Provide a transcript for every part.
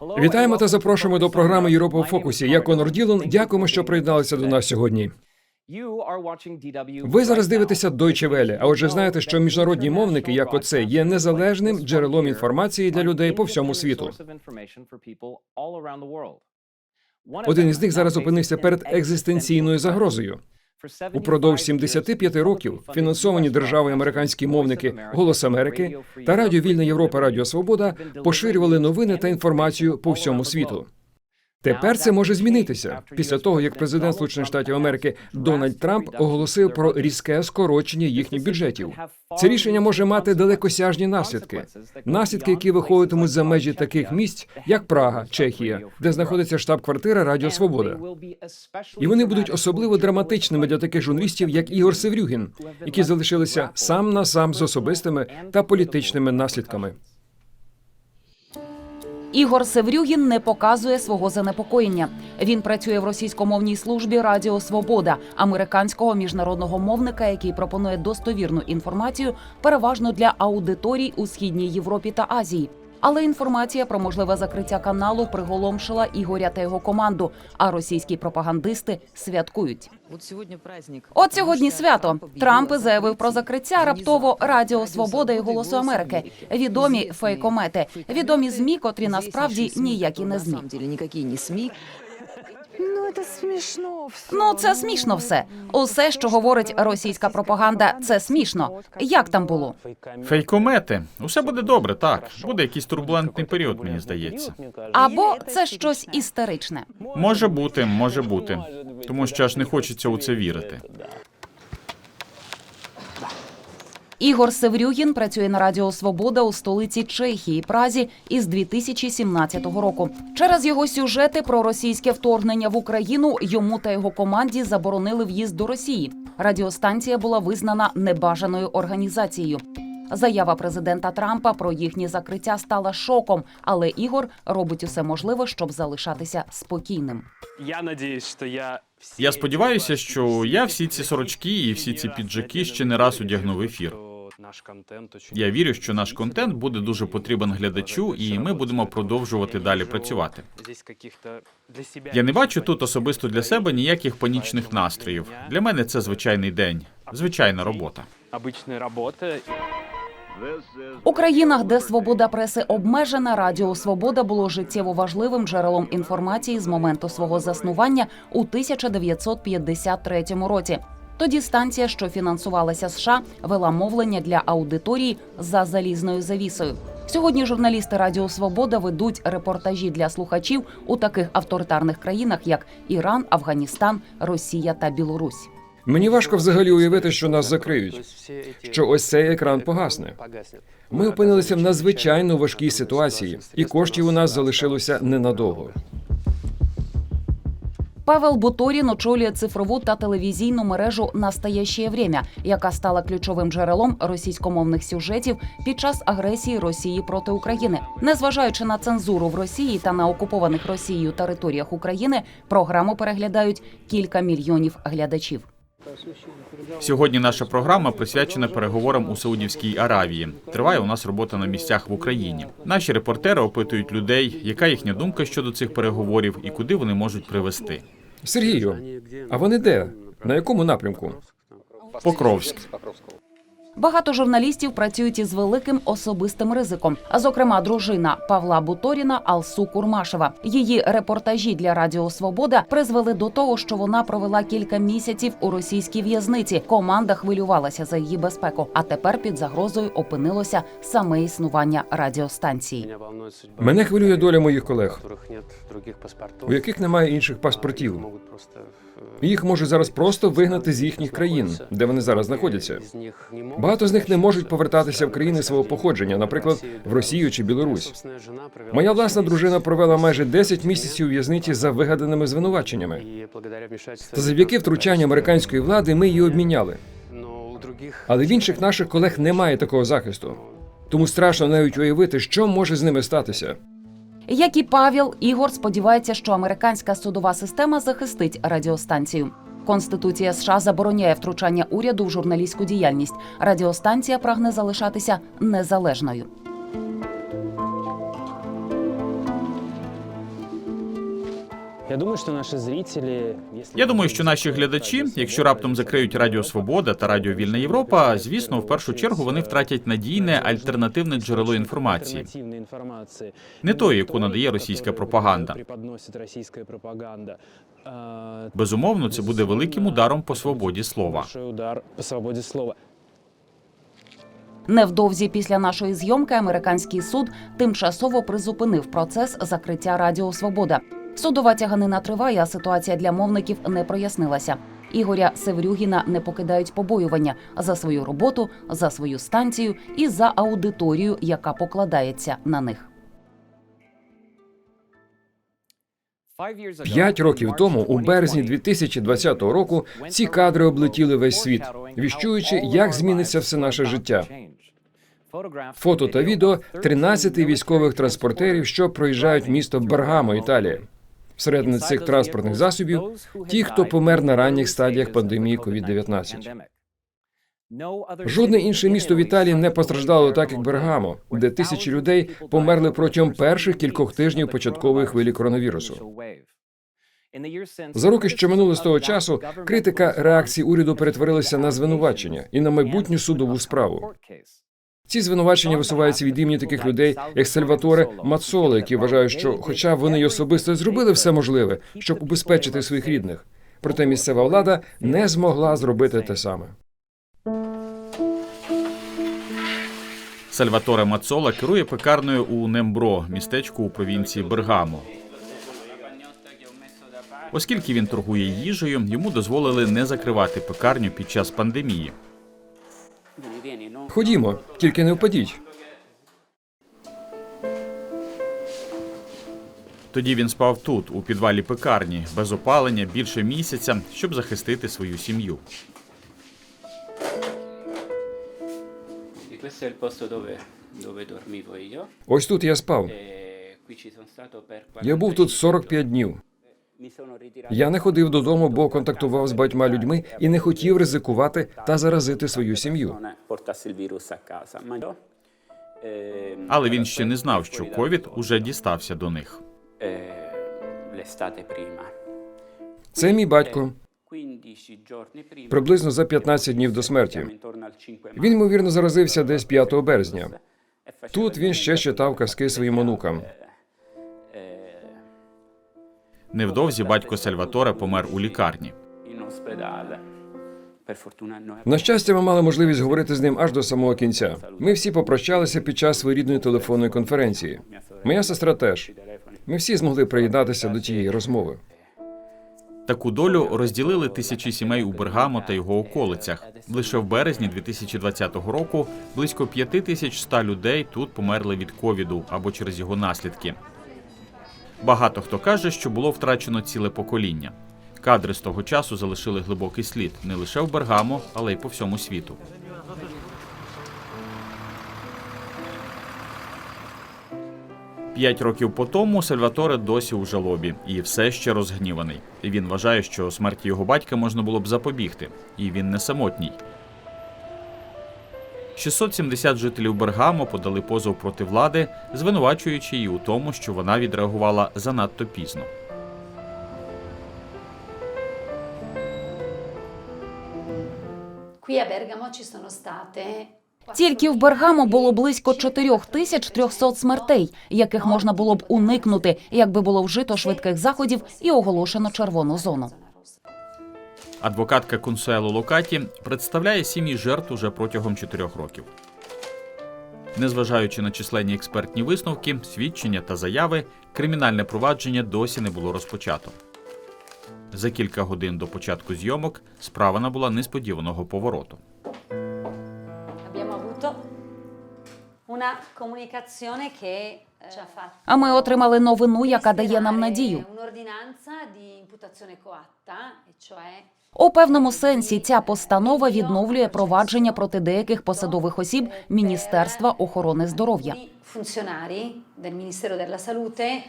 Вітаємо та запрошуємо до програми Європа в фокусі. Я Конор Ділон. Дякуємо, що приєдналися до нас сьогодні. Ви зараз дивитеся Deutsche Welle, а отже, знаєте, що міжнародні мовники, як оце, є незалежним джерелом інформації для людей по всьому світу. Один із них зараз опинився перед екзистенційною загрозою. Упродовж 75 років фінансовані державою американські мовники Голос Америки та Радіо Вільна Європа Радіо Свобода поширювали новини та інформацію по всьому світу. Тепер це може змінитися після того, як президент Сполучених Штатів Америки Дональд Трамп оголосив про різке скорочення їхніх бюджетів. Це рішення може мати далекосяжні наслідки, наслідки, які виходитимуть за межі таких місць, як Прага, Чехія, де знаходиться штаб-квартира Радіо Свобода. І вони будуть особливо драматичними для таких журналістів, як Ігор Севрюгін, які залишилися сам на сам з особистими та політичними наслідками. Ігор Севрюгін не показує свого занепокоєння. Він працює в російськомовній службі Радіо Свобода, американського міжнародного мовника, який пропонує достовірну інформацію, переважно для аудиторій у східній Європі та Азії. Але інформація про можливе закриття каналу приголомшила Ігоря та його команду. А російські пропагандисти святкують. От сьогодні праздник. От сьогодні свято. Трамп заявив про закриття раптово Радіо Свобода і Голосу Америки. Відомі фейкомети, відомі змі, котрі насправді ніякі не змі. Ну, це смішно. все. Ну це смішно все. Усе, що говорить російська пропаганда, це смішно. Як там було? Фейкомети. Усе буде добре, так. Буде якийсь турбулентний період, мені здається. Або це щось істеричне. Може бути, може бути. Тому що аж не хочеться у це вірити. Ігор Севрюгін працює на Радіо Свобода у столиці Чехії Празі із 2017 року. Через його сюжети про російське вторгнення в Україну йому та його команді заборонили в'їзд до Росії. Радіостанція була визнана небажаною організацією. Заява президента Трампа про їхнє закриття стала шоком, але Ігор робить усе можливе, щоб залишатися спокійним. Я надіюсь, що я Я сподіваюся, що я всі ці сорочки і всі ці піджаки ще не раз одягну в ефір. Наш контент очень Я вірю, що наш контент буде дуже потрібен глядачу, і ми будемо продовжувати далі працювати. Я не бачу тут особисто для себе ніяких панічних настроїв. Для мене це звичайний день, звичайна робота. обичної роботи. У країнах, де свобода преси обмежена, Радіо Свобода було життєво важливим джерелом інформації з моменту свого заснування у 1953 році. Тоді станція, що фінансувалася США, вела мовлення для аудиторії за залізною завісою. Сьогодні журналісти Радіо Свобода ведуть репортажі для слухачів у таких авторитарних країнах, як Іран, Афганістан, Росія та Білорусь. Мені важко взагалі уявити, що нас закриють. Що ось цей екран погасне. Ми опинилися в надзвичайно важкій ситуації, і коштів у нас залишилося ненадовго. Павел Буторін очолює цифрову та телевізійну мережу «Настоящее время», яка стала ключовим джерелом російськомовних сюжетів під час агресії Росії проти України. Незважаючи на цензуру в Росії та на окупованих Росією територіях України, програму переглядають кілька мільйонів глядачів. Сьогодні наша програма присвячена переговорам у Саудівській Аравії. Триває у нас робота на місцях в Україні. Наші репортери опитують людей, яка їхня думка щодо цих переговорів і куди вони можуть привести. Сергію, а вони де? На якому напрямку? Покровськ. Багато журналістів працюють із великим особистим ризиком. А зокрема, дружина Павла Буторіна Алсу Курмашева. Її репортажі для Радіо Свобода призвели до того, що вона провела кілька місяців у російській в'язниці. Команда хвилювалася за її безпеку. А тепер під загрозою опинилося саме існування радіостанції. Мене хвилює доля моїх колег, у яких немає інших паспортів. Їх можуть зараз просто вигнати з їхніх країн, де вони зараз знаходяться. Багато з них не можуть повертатися в країни свого походження, наприклад, в Росію чи Білорусь. Моя власна дружина провела майже 10 місяців у в'язниці за вигаданими звинуваченнями. Та завдяки втручанню американської влади ми її обміняли. Але в інших наших колег немає такого захисту. Тому страшно навіть уявити, що може з ними статися. Як і Павел, Ігор сподівається, що американська судова система захистить радіостанцію. Конституція США забороняє втручання уряду в журналістську діяльність. Радіостанція прагне залишатися незалежною. Я думаю, що наші зрителі, Я думаю, що наші глядачі, якщо раптом закриють Радіо Свобода та Радіо Вільна Європа, звісно, в першу чергу вони втратять надійне альтернативне джерело інформації. Не тої, яку надає російська пропаганда. преподносить російська пропаганда. Безумовно, це буде великим ударом по свободі слова. Удар по свободі слова. Невдовзі після нашої зйомки американський суд тимчасово призупинив процес закриття Радіо Свобода. Судова тяганина триває, а ситуація для мовників не прояснилася. Ігоря Севрюгіна не покидають побоювання за свою роботу, за свою станцію і за аудиторію, яка покладається на них. П'ять років тому, у березні 2020 року, ці кадри облетіли весь світ, віщуючи, як зміниться все наше життя. Фото та відео 13 військових транспортерів, що проїжджають місто Бергамо, Італія. Всередині цих транспортних засобів ті, хто помер на ранніх стадіях пандемії COVID-19. Жодне інше місто в Італії не постраждало так, як Бергамо, де тисячі людей померли протягом перших кількох тижнів початкової хвилі коронавірусу. За роки, що минули з того часу, критика реакції уряду перетворилася на звинувачення і на майбутню судову справу. Ці звинувачення висуваються від імені таких людей, як Сальваторе Мацоле, які вважають, що, хоча вони й особисто зробили все можливе, щоб убезпечити своїх рідних, проте місцева влада не змогла зробити те саме. Сальваторе Мацола керує пекарнею у Нембро, містечку у провінції Бергамо. Оскільки він торгує їжею, йому дозволили не закривати пекарню під час пандемії. Ходімо, тільки не впадіть. Тоді він спав тут, у підвалі пекарні, без опалення більше місяця, щоб захистити свою сім'ю. Ось тут я спав. E per Я був тут 45 45 днів. Я не ходив додому, бо контактував з багатьма людьми і не хотів ризикувати та заразити свою сім'ю. Але він ще не знав, що ковід уже дістався до них. Це мій батько. 15. Приблизно за 15 днів до смерті. Intorno al 5 Він ймовірно заразився десь 5 березня. Тут він ще читав казки своїм онукам. Невдовзі батько Сальваторе помер у лікарні. На щастя, ми мали можливість говорити з ним аж до самого кінця. Ми всі попрощалися під час своєрідної телефонної конференції. Моя сестра теж. Ми всі змогли приєднатися до тієї розмови. Таку долю розділили тисячі сімей у Бергамо та його околицях. Лише в березні 2020 року близько 5100 людей тут померли від ковіду або через його наслідки. Багато хто каже, що було втрачено ціле покоління. Кадри з того часу залишили глибокий слід не лише в Бергамо, але й по всьому світу. П'ять років по тому Сальваторе досі у жалобі і все ще розгніваний. Він вважає, що смерті його батька можна було б запобігти, і він не самотній. 670 жителів Бергамо подали позов проти влади, звинувачуючи її у тому, що вона відреагувала занадто пізно. Qui a Bergamo ci sono state Тільки в Бергамо було близько 4300 смертей, яких можна було б уникнути, якби було вжито швидких заходів і оголошено червону зону. Адвокатка Консуело Локаті представляє сім'ї жертв уже протягом чотирьох років. Незважаючи на численні експертні висновки, свідчення та заяви, кримінальне провадження досі не було розпочато. За кілька годин до початку зйомок справа набула несподіваного повороту. eh, А ми отримали новину, яка дає нам надію. У певному сенсі ця постанова відновлює провадження проти деяких посадових осіб Міністерства охорони здоров'я. i funzionari del Ministero della Salute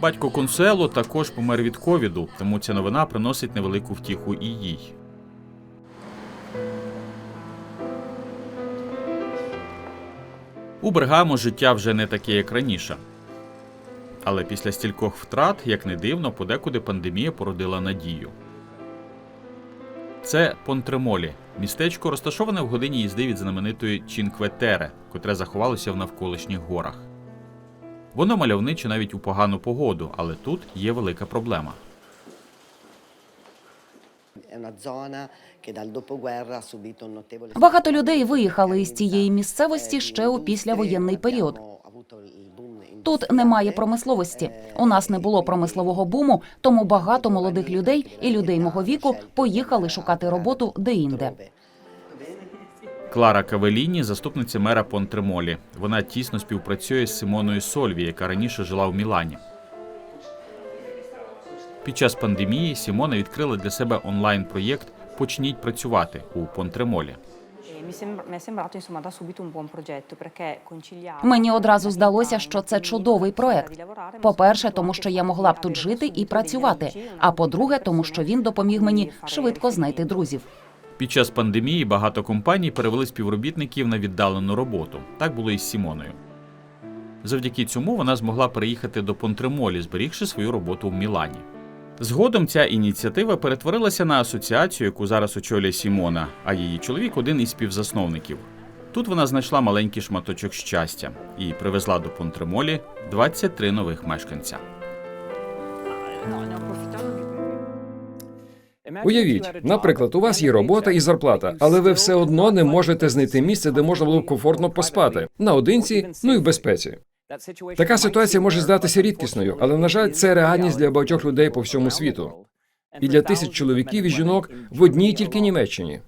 Батько Консуело також помер від ковіду, тому ця новина приносить невелику втіху і їй. У Бергамо життя вже не таке, як раніше. Але після стількох втрат, як не дивно, подекуди пандемія породила надію. Це Понтремолі, містечко розташоване в годині їзди від знаменитої Чінкветере, котре заховалося в навколишніх горах. Воно мальовниче навіть у погану погоду, але тут є велика проблема. Багато людей виїхали із цієї місцевості ще у післявоєнний період. Тут немає промисловості. У нас не було промислового буму, тому багато молодих людей і людей мого віку поїхали шукати роботу де-інде. Клара Кавеліні, заступниця мера Понтремолі. Вона тісно співпрацює з Симоною Сольві, яка раніше жила в Мілані. Під час пандемії Сімона відкрила для себе онлайн-проєкт Почніть працювати у Понтремолі. Mi è sembrato insomma da subito un buon progetto perché conciliare Мені одразу здалося, що це чудовий проект. По-перше, тому що я могла б тут жити і працювати. А по-друге, тому що він допоміг мені швидко знайти друзів. Під час пандемії багато компаній перевели співробітників на віддалену роботу. Так було і з Сімоною. Завдяки цьому вона змогла переїхати до Понтремолі, зберігши свою роботу в Мілані. Згодом ця ініціатива перетворилася на асоціацію, яку зараз очолює Сімона, а її чоловік один із співзасновників. Тут вона знайшла маленький шматочок щастя і привезла до Понтремолі 23 нових мешканця. Уявіть, наприклад, у вас є робота і зарплата, але ви все одно не можете знайти місце, де можна було б комфортно поспати наодинці, ну і в безпеці. Така ситуація може здатися рідкісною, але на жаль, це реальність для багатьох людей по всьому світу. І для тисяч чоловіків і жінок в одній тільки Німеччині.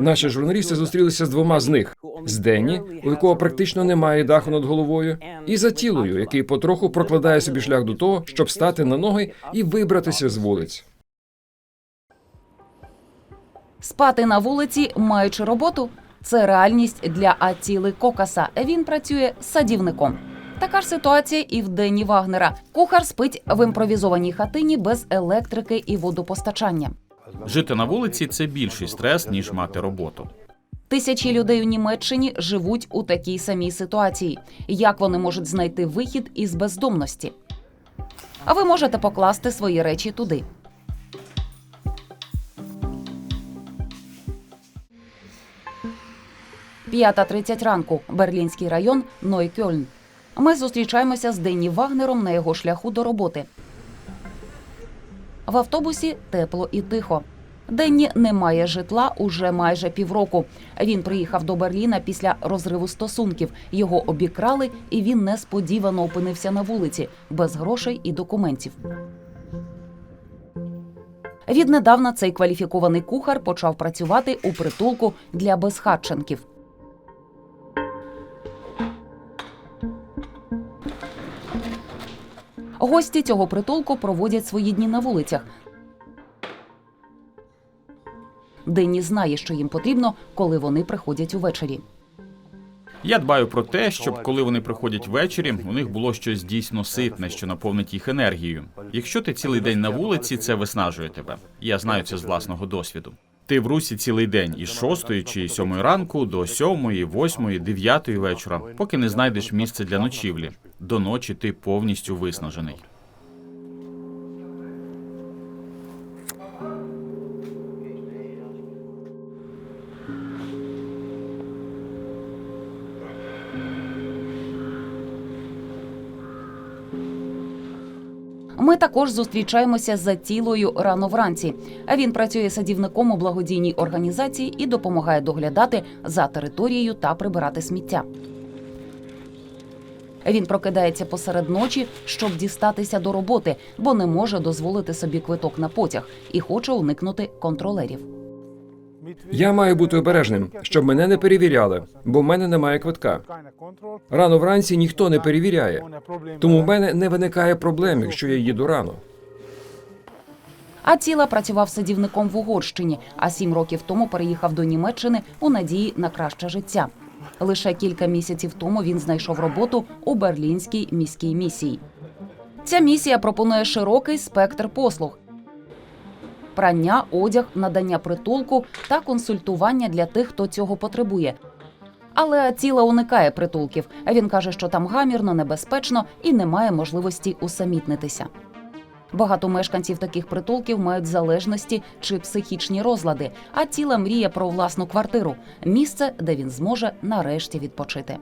Наші журналісти зустрілися з двома з них: з Денні, у якого практично немає даху над головою, і за тілою, який потроху прокладає собі шлях до того, щоб стати на ноги і вибратися з вулиць. Спати на вулиці, маючи роботу, це реальність для Аціли Кокаса. Він працює садівником. Така ж ситуація і в Дені Вагнера. Кухар спить в імпровізованій хатині без електрики і водопостачання. Жити на вулиці це більший стрес, ніж мати роботу. Тисячі людей у Німеччині живуть у такій самій ситуації. Як вони можуть знайти вихід із бездомності? А ви можете покласти свої речі туди. П'ята тридцять ранку. Берлінський район Нойкьольн. Ми зустрічаємося з Денні Вагнером на його шляху до роботи. В автобусі тепло і тихо. Денні не має житла уже майже півроку. Він приїхав до Берліна після розриву стосунків. Його обікрали, і він несподівано опинився на вулиці без грошей і документів. Віднедавна цей кваліфікований кухар почав працювати у притулку для безхатченків. Гості цього притулку проводять свої дні на вулицях. Денні знає, що їм потрібно, коли вони приходять увечері. Я дбаю про те, щоб коли вони приходять ввечері, у них було щось дійсно ситне, що наповнить їх енергією. Якщо ти цілий день на вулиці, це виснажує тебе. Я знаю це з власного досвіду. Ти в русі цілий день із шостої чи сьомої ранку до сьомої, восьмої, дев'ятої вечора, поки не знайдеш місце для ночівлі. До ночі ти повністю виснажений. Ми також зустрічаємося за тілою рано вранці. А він працює садівником у благодійній організації і допомагає доглядати за територією та прибирати сміття. Він прокидається посеред ночі, щоб дістатися до роботи, бо не може дозволити собі квиток на потяг і хоче уникнути контролерів. Я маю бути обережним, щоб мене не перевіряли, бо в мене немає квитка. Рано вранці ніхто не перевіряє, тому в мене не виникає проблем, якщо я їду рано. А ціла працював садівником в Угорщині, а сім років тому переїхав до Німеччини у надії на краще життя. Лише кілька місяців тому він знайшов роботу у берлінській міській місії. Ця місія пропонує широкий спектр послуг: прання, одяг, надання притулку та консультування для тих, хто цього потребує. Але Атіла уникає притулків. Він каже, що там гамірно, небезпечно і немає можливості усамітнитися. Багато мешканців таких притулків мають залежності чи психічні розлади, а ціла мріє про власну квартиру місце, де він зможе нарешті відпочити.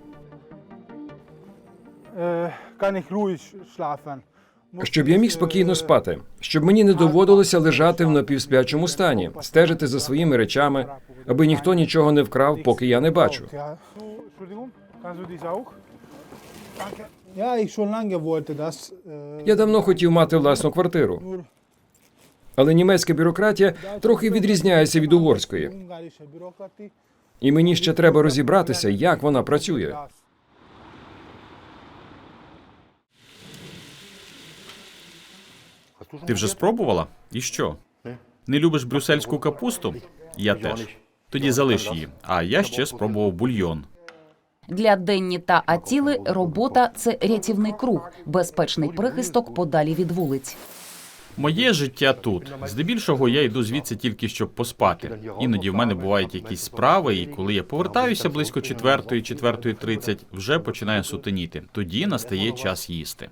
ik. Щоб я міг спокійно спати, щоб мені не доводилося лежати в напівспячому стані, стежити за своїми речами, аби ніхто нічого не вкрав, поки я не бачу. Äh, Я давно хотів мати власну квартиру, але німецька бюрократія трохи відрізняється від угорської, і мені ще треба розібратися, як вона працює. Ти вже спробувала? І що? Не любиш брюссельську капусту? Я теж. Тоді залиш її. А я ще спробував бульйон. Для Денні та Атіли робота це рятівний круг, безпечний прихисток подалі від вулиць. Моє життя тут. Здебільшого я йду звідси тільки щоб поспати. Іноді в мене бувають якісь справи, і коли я повертаюся близько четвертої, четвертої тридцять, вже починає сутеніти. Тоді настає час їсти.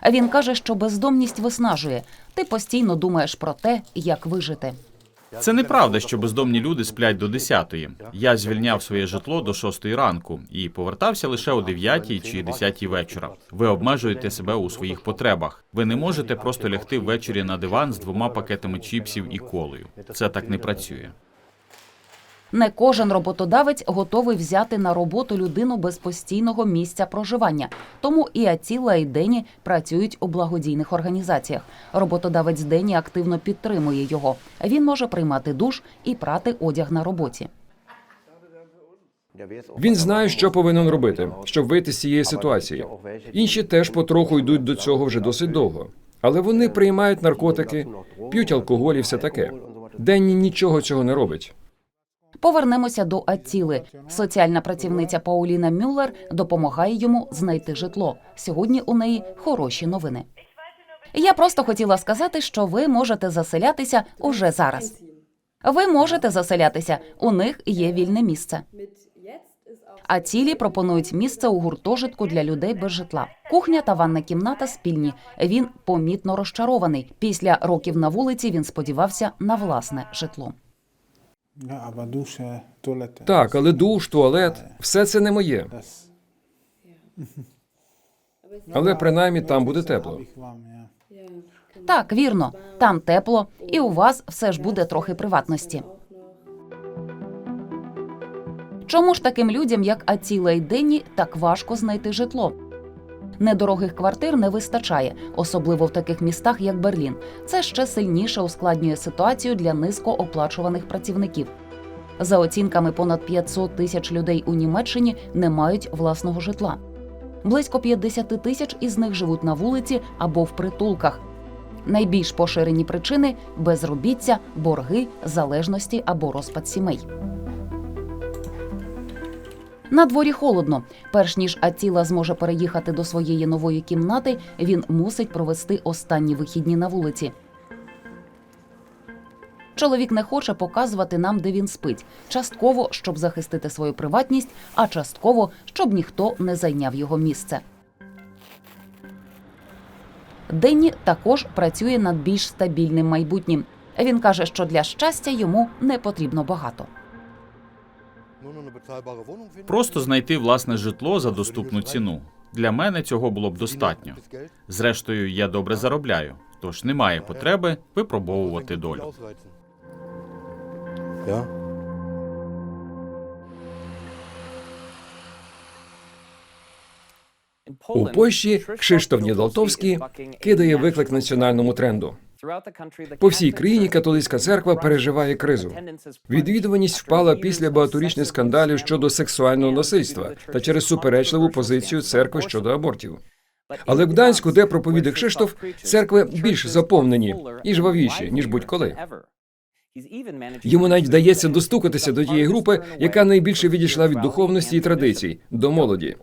А він каже, що бездомність виснажує. Ти постійно думаєш про те, як вижити. Це неправда, що бездомні люди сплять до 10-ї. Я звільняв своє житло до 6-ї ранку і повертався лише о 9-й чи 10-й вечора. Ви обмежуєте себе у своїх потребах. Ви не можете просто лягти ввечері на диван з двома пакетами чіпсів і колою. Це так не працює. Не кожен роботодавець готовий взяти на роботу людину без постійного місця проживання. Тому і Атіла, і Дені працюють у благодійних організаціях. Роботодавець Дені активно підтримує його. Він може приймати душ і прати одяг на роботі. Він знає, що повинен робити, щоб вийти з цієї ситуації. Інші теж потроху йдуть до цього вже досить довго. Але вони приймають наркотики, п'ють алкоголь і все таке. Денні нічого цього не робить. Повернемося до Аттіли. Соціальна працівниця Пауліна Мюллер допомагає йому знайти житло. Сьогодні у неї хороші новини. Я просто хотіла сказати, що ви можете заселятися уже зараз. Ви можете заселятися. У них є вільне місце. А цілі пропонують місце у гуртожитку для людей без житла. Кухня та ванна кімната спільні. Він помітно розчарований. Після років на вулиці він сподівався на власне житло. Так, але душ, туалет все це не моє. Але принаймні там буде тепло. Так, вірно, там тепло, і у вас все ж буде трохи приватності. Чому ж таким людям, як Аціла і Денні, так важко знайти житло? Недорогих квартир не вистачає, особливо в таких містах, як Берлін. Це ще сильніше ускладнює ситуацію для низькооплачуваних працівників. За оцінками, понад 500 тисяч людей у Німеччині не мають власного житла. Близько 50 тисяч із них живуть на вулиці або в притулках. Найбільш поширені причини безробіття, борги, залежності або розпад сімей. На дворі холодно. Перш ніж Атіла зможе переїхати до своєї нової кімнати, він мусить провести останні вихідні на вулиці. Чоловік не хоче показувати нам, де він спить, частково, щоб захистити свою приватність, а частково, щоб ніхто не зайняв його місце. Денні також працює над більш стабільним майбутнім. Він каже, що для щастя йому не потрібно багато. Просто знайти власне житло за доступну ціну. Для мене цього було б достатньо. Зрештою, я добре заробляю, тож немає потреби випробовувати долю. У Польщі Кшиштоф Нідалтовський кидає виклик національному тренду. По всій країні католицька церква переживає кризу. Відвідуваність впала після багаторічних скандалів щодо сексуального насильства та через суперечливу позицію церкви щодо абортів. Але в Гданську, де проповідає Кшиштоф, церкви більш заповнені і жвавіші, ніж будь-коли. Йому навіть вдається достукатися до тієї групи, яка найбільше відійшла від духовності і традицій до молоді.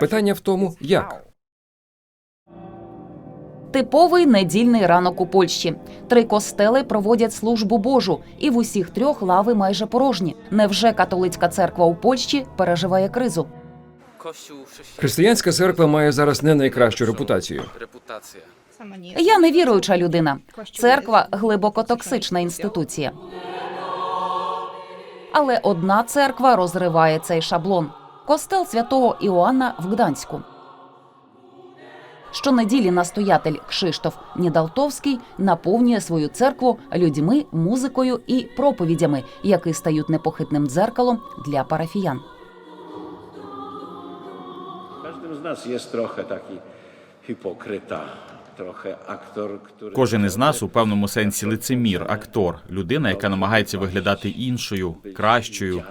Питання в тому, як Типовий недільний ранок у Польщі. Три костели проводять службу Божу, і в усіх трьох лави майже порожні. Невже католицька церква у Польщі переживає кризу? Християнська церква має зараз не найкращу репутацію. Я не віруюча людина. Церква глибоко токсична інституція. Але одна церква розриває цей шаблон: костел святого Іоанна в Гданську. Щонеділі настоятель Кшиштоф Нідалтовський наповнює свою церкву людьми, музикою і проповідями, які стають непохитним дзеркалом для парафіян. Кожен з нас є трохи такий hipokryta, aktor, który... Кожен із нас у певному сенсі лицемір, актор, людина, яка намагається виглядати іншою, кращою,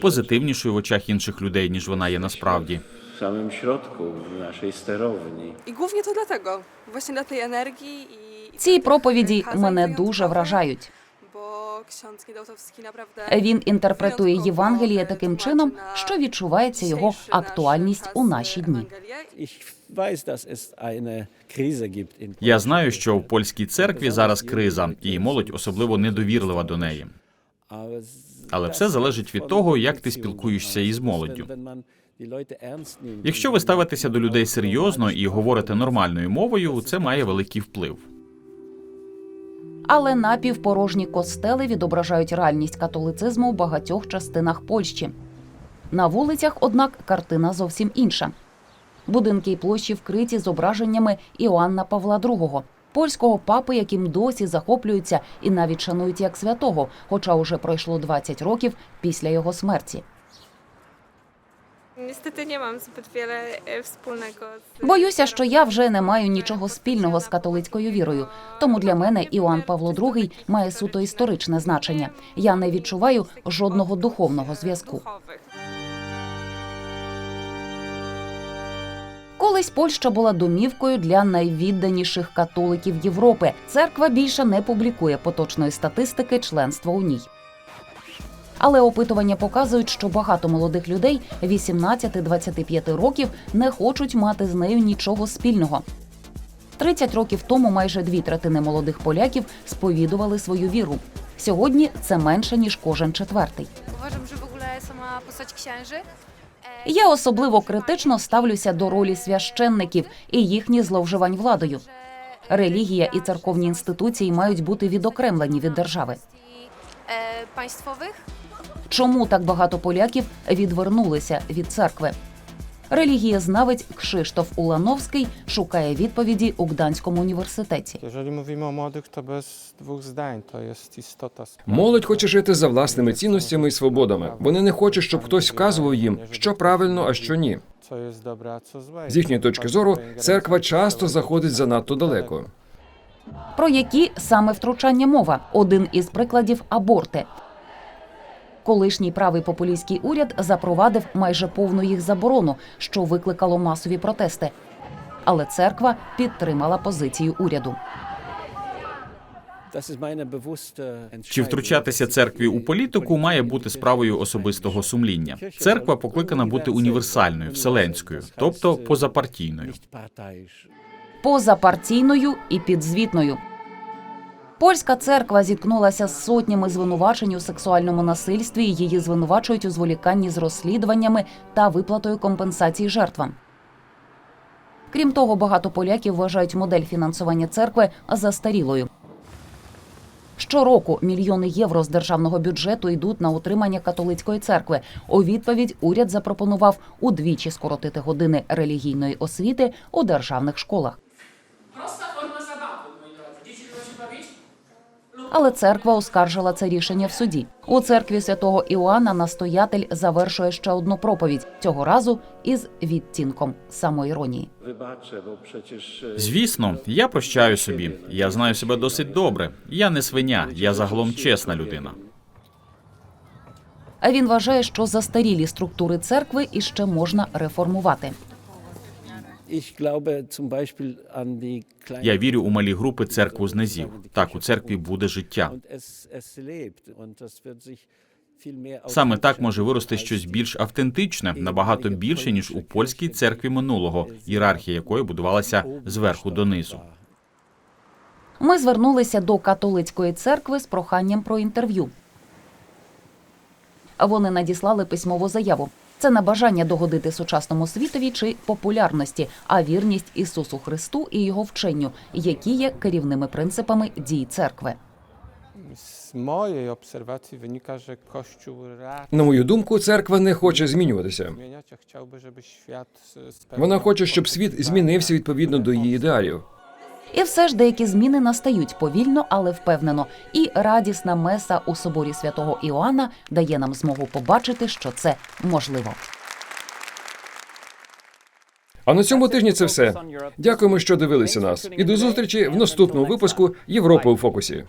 позитивнішою в очах інших людей, ніж вона є насправді. w samym środku w naszej sterowni. I głównie to dlatego, właśnie dla tej energii i... Ці проповіді мене дуже вражають. Він інтерпретує Євангеліє таким чином, що відчувається його актуальність у наші дні. Я знаю, що в польській церкві зараз криза, і молодь особливо недовірлива до неї. Але все залежить від того, як ти спілкуєшся із молоддю. Якщо ви ставитеся до людей серйозно і говорите нормальною мовою, це має великий вплив. Але напівпорожні костели відображають реальність католицизму в багатьох частинах Польщі. На вулицях, однак, картина зовсім інша. Будинки й площі вкриті зображеннями Іоанна Павла II, польського папи, яким досі захоплюються і навіть шанують як святого, хоча уже пройшло 20 років після його смерті. Niestety nie mam zbyt wiele e, wspólnego z... Боюся, що я вже не маю нічого спільного з католицькою вірою. Тому для мене Іоанн Павло II має суто історичне значення. Я не відчуваю жодного духовного зв'язку. Колись Польща була домівкою для найвідданіших католиків Європи. Церква більше не публікує поточної статистики членства у ній. Але опитування показують, що багато молодих людей 18-25 років не хочуть мати з нею нічого спільного. 30 років тому майже дві третини молодих поляків сповідували свою віру. Сьогодні це менше ніж кожен четвертий. Postać Я особливо критично ставлюся до ролі священників і їхніх зловживань владою. Релігія і церковні інституції мають бути відокремлені від держави. Чому так багато поляків відвернулися від церкви? Релігієзнавець Кшиштоф Улановський шукає відповіді у Гданському університеті. Молодь хоче жити за власними цінностями і свободами. Вони не хочуть, щоб хтось вказував їм, що правильно, а що ні. З їхньої точки зору, церква часто заходить занадто далеко. Про які саме втручання мова? Один із прикладів аборти. Колишній правий популістський уряд запровадив майже повну їх заборону, що викликало масові протести. Але церква підтримала позицію уряду. Чи втручатися церкві у політику має бути справою особистого сумління. Церква покликана бути універсальною, вселенською, тобто позапартійною. позапартійною і підзвітною. Польська церква зіткнулася з сотнями звинувачень у сексуальному насильстві. Її звинувачують у зволіканні з розслідуваннями та виплатою компенсацій жертвам. Крім того, багато поляків вважають модель фінансування церкви застарілою. Щороку мільйони євро з державного бюджету йдуть на утримання католицької церкви. У відповідь уряд запропонував удвічі скоротити години релігійної освіти у державних школах. Але церква оскаржила це рішення в суді. У церкві святого Іоанна настоятель завершує ще одну проповідь цього разу із відтінком самоіронії. E, Звісно, я прощаю собі. Я знаю себе досить добре. Я не свиня, я загалом чесна людина. А він вважає, що застарілі структури церкви іще можна реформувати. Я вірю у малі групи церкву з низів. Так, у церкві буде життя. Саме так може вирости щось більш автентичне, набагато більше ніж у польській церкві минулого, ієрархія якої будувалася зверху донизу. Ми звернулися до католицької церкви з проханням про інтерв'ю. Вони надіслали письмову заяву. Це не бажання догодити сучасному світові чи популярності, а вірність Ісусу Христу і його вченню, які є керівними принципами дій церкви. Mojej obserwacji wynika, że Kościół raczej На мою думку, церква не хоче змінюватися. Вона хоче, щоб світ змінився відповідно до її ідеалів. І все ж деякі зміни настають повільно, але впевнено. І радісна меса у соборі святого Іоанна дає нам змогу побачити, що це можливо. А на цьому тижні це все. Дякуємо, що дивилися нас. І до зустрічі в наступному випуску Європи у фокусі.